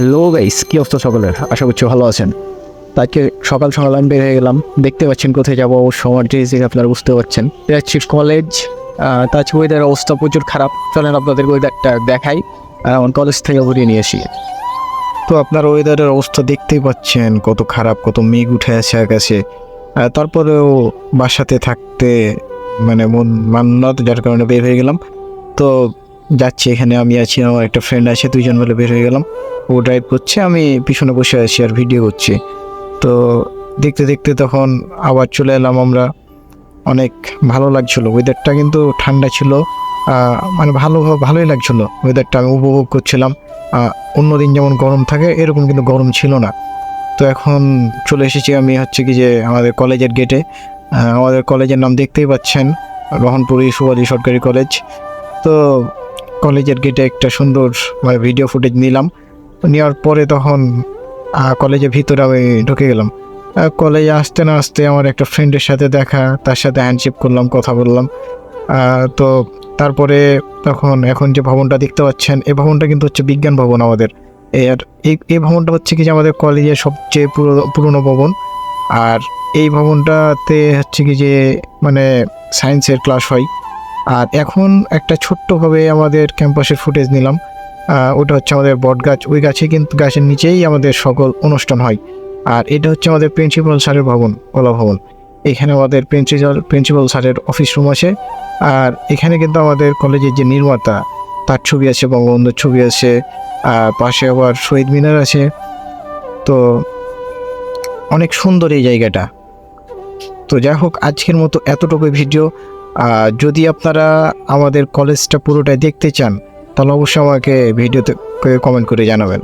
Hello guys কি অবস্থা সকলের? আশা করছি ভালো আছেন। তো আজকে সকাল সকাল আমি বের হয়ে গেলাম। দেখতে পাচ্ছেন কোথায় যাব অবশ্য আমার ড্রেস আপনারা বুঝতে পারছেন। হচ্ছে কলেজ তাছাড়া ওয়েদার অবস্থা প্রচুর খারাপ। চলেন আপনাদের ওয়েদারটা দেখাই আমার কলেজ থেকে ঘুরিয়ে নিয়ে আসি। তো আপনার ওয়েদারের অবস্থা দেখতেই পাচ্ছেন, কত খারাপ, কত মেঘ উঠে আছে আকাশে। তারপরেও বাসাতে থাকতে মানে মন তো যার কারণে বের হয়ে গেলাম। তো যাচ্ছি, এখানে আমি আছি, আমার একটা ফ্রেন্ড আছে, দুইজন মিলে বের হয়ে গেলাম। ও ড্রাইভ করছে, আমি পিছনে বসে আছি আর ভিডিও করছি। তো দেখতে দেখতে তখন আবার চলে এলাম আমরা। অনেক ভালো লাগছিল ওয়েদারটা কিন্তু ঠান্ডা ছিল। মানে ভালো, ভালোই লাগছিল ওয়েদারটা আমি উপভোগ করছিলাম। অন্যদিন যেমন গরম থাকে, এরকম কিন্তু গরম ছিল না। তো এখন চলে এসেছি আমি হচ্ছে কি যে আমাদের কলেজের গেটে আমাদের কলেজের নাম দেখতেই পাচ্ছেন, রহনপুরি সুবাদি সরকারি কলেজ। তো কলেজের গেটে একটা সুন্দর ভিডিও ফুটেজ নিলাম। নেওয়ার পরে তখন কলেজের ভিতরে আমি ঢুকে গেলাম। কলেজে আসতে না আসতে আমার একটা ফ্রেন্ডের সাথে দেখা, তার সাথে হ্যান্ডশেক করলাম, কথা বললাম। তো তারপরে তখন এখন যে ভবনটা দেখতে পাচ্ছেন, এই ভবনটা কিন্তু হচ্ছে বিজ্ঞান ভবন আমাদের। এর এই এই ভবনটা হচ্ছে কি যে আমাদের কলেজের সবচেয়ে পুরো, পুরনো ভবন। আর এই ভবনটাতে হচ্ছে কি যে মানে সায়েন্সের ক্লাস হয়। আর এখন একটা ছোট্টভাবে আমাদের ক্যাম্পাসের ফুটেজ নিলাম। ওটা হচ্ছে আমাদের বট গাছ ওই গাছে কিন্তু গাছের নিচেই আমাদের সকল অনুষ্ঠান হয়। আর এটা হচ্ছে আমাদের প্রিন্সিপাল স্যারের ভবন, ওলা ভবন। এখানে আমাদের প্রিন্সিপাল প্রিন্সিপাল স্যারের অফিস রুম আছে। আর এখানে কিন্তু আমাদের কলেজের যে নির্মাতা, তার ছবি আছে, বঙ্গবন্ধুর ছবি আছে। আর পাশে আবার শহীদ মিনার আছে। তো অনেক সুন্দর এই জায়গাটা। তো যাই হোক, আজকের মতো এতটুকু ভিডিও। যদি আপনারা আমাদের কলেজটা পুরোটাই দেখতে চান তাহলে অবশ্যই আমাকে ভিডিওতে কমেন্ট করে জানাবেন।